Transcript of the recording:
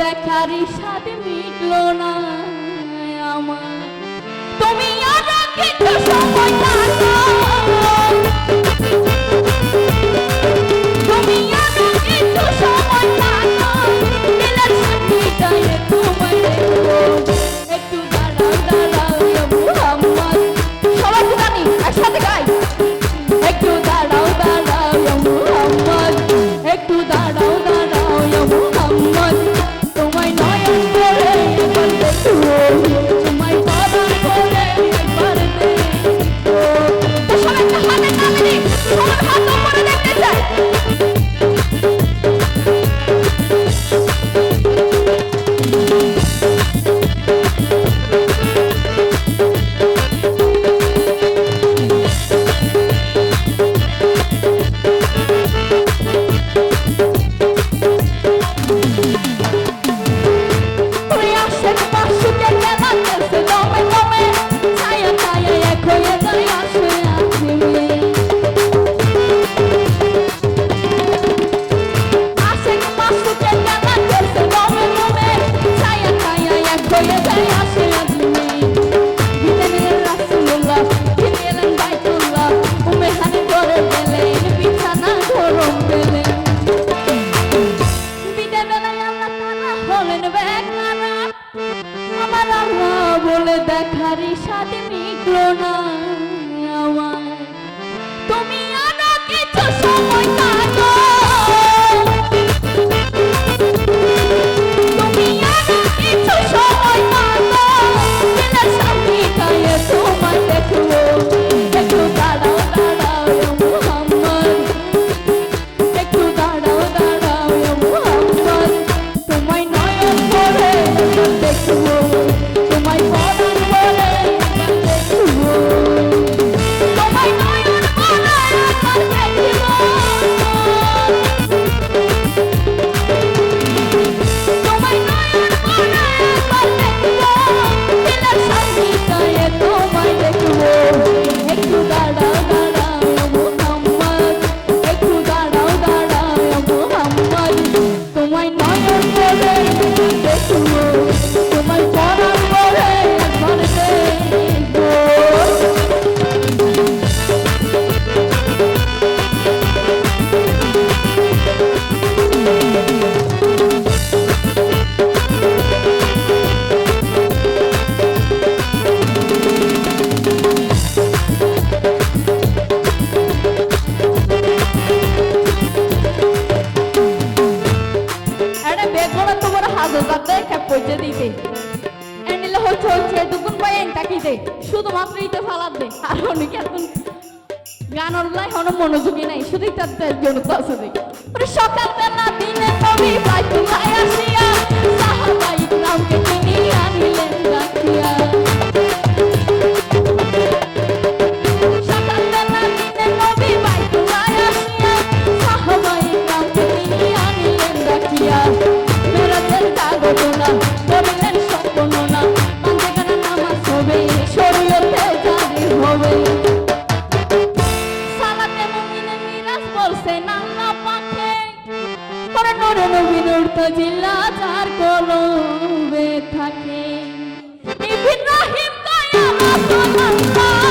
দেখার সাথে মিটল না আমার। তুমি আর বলেন বলে দেখারি সাথে মিটল না। পায়েন তাকিতে শুধুমাত্র ইতে ফালাত আর এখন গানের লাই অনেক মনোযোগী নাই শুধু তার জন্য তো আছে দিনে কবি আমার নর নবীনুর তজিল্লা যার কলবে থাকে। ইব্রাহিম দয়াল